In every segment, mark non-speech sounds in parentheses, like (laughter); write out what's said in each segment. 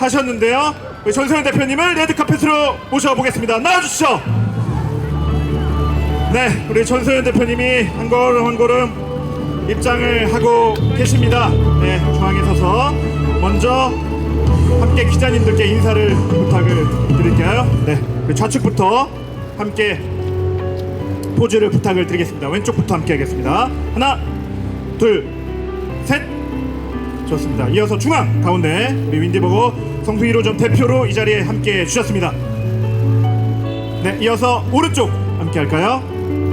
하셨는데요. 우리 전소연 대표님을 레드 카펫으로 모셔보겠습니다. 나와주시죠. 네, 우리 전소연 대표님이 한 걸음 한 걸음 입장을 하고 계십니다. 네, 중앙에 서서 먼저 함께 기자님들께 인사를 부탁을 드릴게요. 네, 우리 좌측부터 함께 포즈를 부탁을 드리겠습니다. 왼쪽부터 함께 하겠습니다. 하나, 둘, 셋. 좋습니다. 이어서 중앙 가운데 우리 윈디버거 성수 1호점 대표로 이 자리에 함께 해주셨습니다. 네, 이어서 오른쪽 함께 할까요?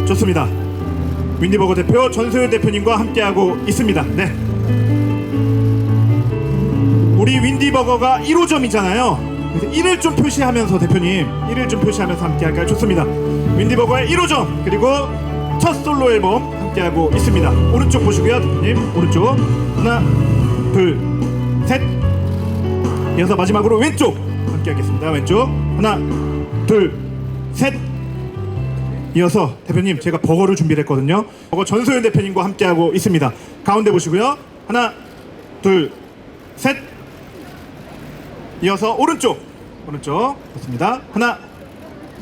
좋습니다. 윈디버거 대표 전소연 대표님과 함께하고 있습니다. 네. 우리 윈디버거가 1호점이잖아요. 그래서 1을 좀 표시하면서 대표님 1을 좀 표시하면서 함께 할까요? 좋습니다. 윈디버거의 1호점 그리고 첫 솔로 앨범 함께하고 있습니다. 오른쪽 보시고요, 대표님 오른쪽 하나, 둘, 셋. 이어서 마지막으로 왼쪽 함께 하겠습니다. 왼쪽 하나, 둘, 셋. 이어서 대표님 제가 버거를 준비를 했거든요. 버거 전소연 대표님과 함께 하고 있습니다. 가운데 보시고요. 하나, 둘, 셋. 이어서 오른쪽 오른쪽 좋습니다. 하나,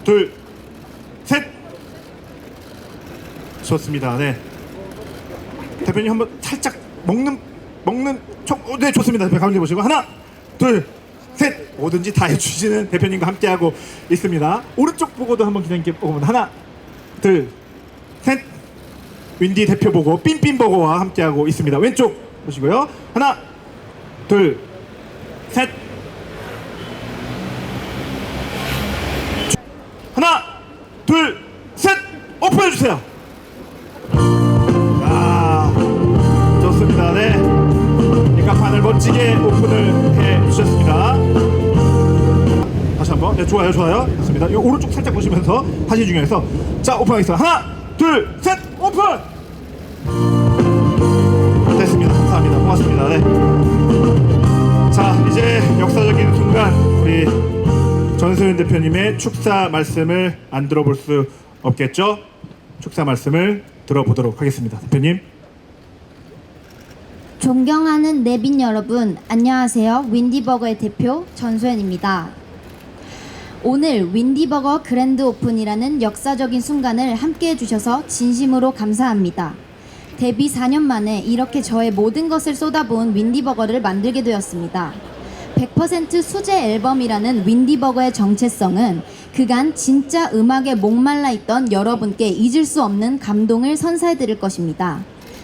둘, 셋. 좋습니다. 네. 대표님 한번 살짝 먹는 먹는 촉. 어, 네 좋습니다. 대표 가운데 보시고 하나, 둘, 셋. 뭐든지 다 (laughs) 해주시는 대표님과 함께하고 있습니다. 오른쪽 보고도 한번 기자님께 보고 하나, 둘, 셋. 윈디 대표 보고 삔삔 버거와 함께하고 있습니다. 왼쪽 보시고요. 하나, 둘, 셋. 하나, 둘, 셋. 오픈해 주세요. 멋지게 오픈을 해 주셨습니다. 다시 한번. 네, 좋아요, 좋아요. 좋습니다. 이 오른쪽 살짝 보시면서 다시 중요해서 자 오픈하겠습니다. 하나, 둘, 셋, 오픈. 됐습니다. 감사합니다. 고맙습니다. 네. 자, 이제 역사적인 순간 우리 전소연 대표님의 축사 말씀을 안 들어볼 수 없겠죠? 축사 말씀을 들어보도록 하겠습니다. 대표님. 존경하는 내빈 여러분, 안녕하세요. 윈디버거의 대표 전소연입니다. 오늘 윈디버거 그랜드 오픈이라는 역사적인 순간을 함께 해주셔서 진심으로 감사합니다. 데뷔 4년 만에 이렇게 저의 모든 것을 쏟아부은 윈디버거를 만들게 되었습니다. 100% 수제 앨범이라는 윈디버거의 정체성은 그간 진짜 음악에 목말라 있던 여러분께 잊을 수 없는 감동을 선사해 드릴 것입니다.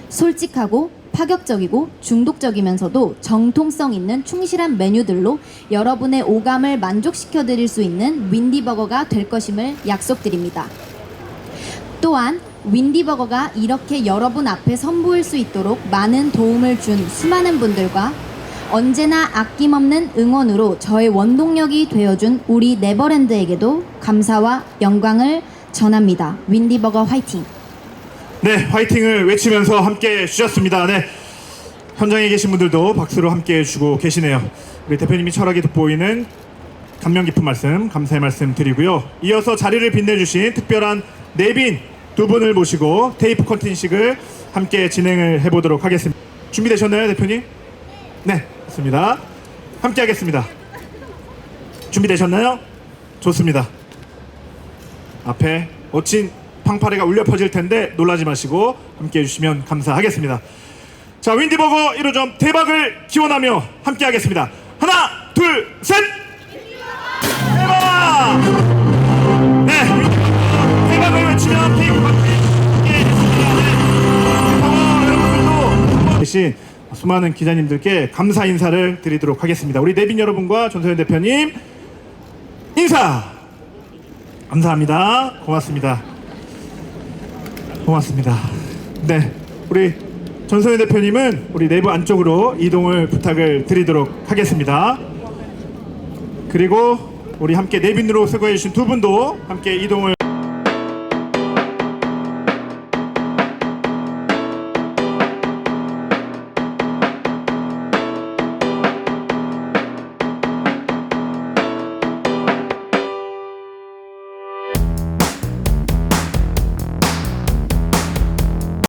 솔직하고 파격적이고 중독적이면서도 정통성 있는 충실한 메뉴들로 여러분의 오감을 만족시켜 드릴 수 있는 윈디버거가 될 것임을 약속드립니다. 또한 윈디버거가 이렇게 여러분 앞에 선보일 수 있도록 많은 도움을 준 수많은 분들과 언제나 아낌없는 응원으로 저의 원동력이 되어준 우리 네버랜드에게도 감사와 영광을 전합니다. 윈디버거 화이팅! 네, 화이팅을 외치면서 함께 해주셨습니다. 네. 현장에 계신 분들도 박수로 함께 해주고 계시네요. 우리 대표님이 철학이 돋보이는 감명 깊은 말씀, 감사의 말씀 드리고요. 이어서 자리를 빛내주신 특별한 내빈 두 분을 모시고 테이프 커팅식을 함께 진행을 해보도록 하겠습니다. 준비되셨나요, 대표님? 네, 좋습니다. 함께 하겠습니다. 준비되셨나요? 좋습니다. 앞에 멋진 팡파레가 울려 퍼질 텐데 놀라지 마시고 함께 해주시면 감사하겠습니다. 자 윈디버거 1호점 대박을 기원하며 함께 하겠습니다. 하나 둘 셋! 대박! 네 대박을. 네. 윈디버거 여러분들도 계신 수많은 기자님들께 감사 인사를 드리도록 하겠습니다. 우리 내빈 여러분과 전소연 대표님 인사 감사합니다. 고맙습니다. 고맙습니다. 네, 우리 전소연 대표님은 우리 내부 안쪽으로 이동을 부탁을 드리도록 하겠습니다. 그리고 우리 함께 내빈으로 수고해 주신 두 분도 함께 이동을